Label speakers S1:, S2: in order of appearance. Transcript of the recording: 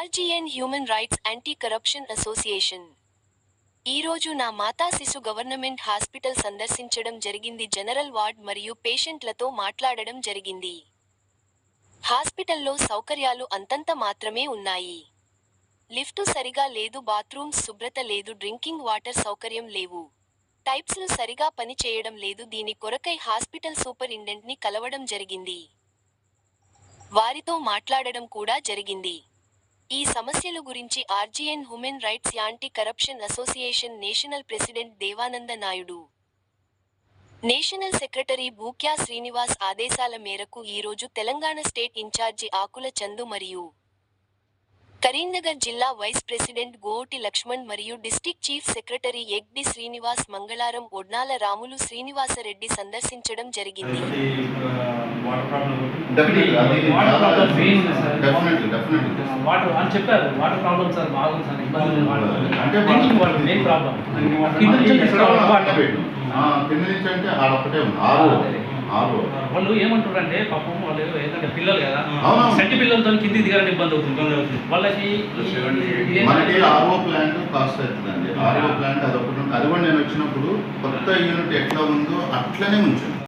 S1: RGN human rights anti corruption association ఈరోజు నా మాతా శిశు గవర్నమెంట్ హాస్పిటల్ సందర్శించడం జరిగింది. జనరల్ వార్డ్ మరియు పేషెంట్లతో మాట్లాడడం జరిగింది. హాస్పిటల్లో సౌకర్యాలు అంతంత మాత్రమే ఉన్నాయి. లిఫ్టు సరిగా లేదు బాత్రూమ్స్ శుభ్రత లేదు డ్రింకింగ్ వాటర్ సౌకర్యం లేవు. టైప్స్లు సరిగా పని చేయడం లేదు. దీని కొరకై హాస్పిటల్ సూపరింటెండెంట్ని కలవడం జరిగింది. వారితో మాట్లాడడం కూడా జరిగింది. ఈ సమస్యల గురించి RGN human rights anti corruption association national president Devananda Naidu. National secretary Bhukya Srinivas ఆదేశాల మేరకు ఈరోజు తెలంగాణ స్టేట్ ఇన్ఛార్జి ఆకుల చందు మరియు కరీంనగర్ జిల్లా వైస్ ప్రెసిడెంట్ గోటి లక్ష్మణ్ మరియు district chief secretary ఎగ్డి Srinivas Mangalaram Odnala Ramulu Srinivasa Reddy సందర్శించడం జరిగింది.
S2: అంటే
S3: కింద నుంచి
S2: అంటే
S3: వాళ్ళు ఏమంటారంటే పాపం వాళ్ళు ఏంటంటే పిల్లలు కదా.
S2: అవును.
S3: సంటి పిల్లలతో కింది దిగాలని ఇబ్బంది అవుతుంది. వాళ్ళకి
S2: మనకి ఆర్ఓ ప్లాంట్ కాస్ట్ అవుతుందండి. ఆర్ఓ ప్లాంట్ అది ఒకటి. అది కూడా నేను వచ్చినప్పుడు కొత్త యూనిట్ ఎట్లా ఉందో అట్లనే ఉంచాను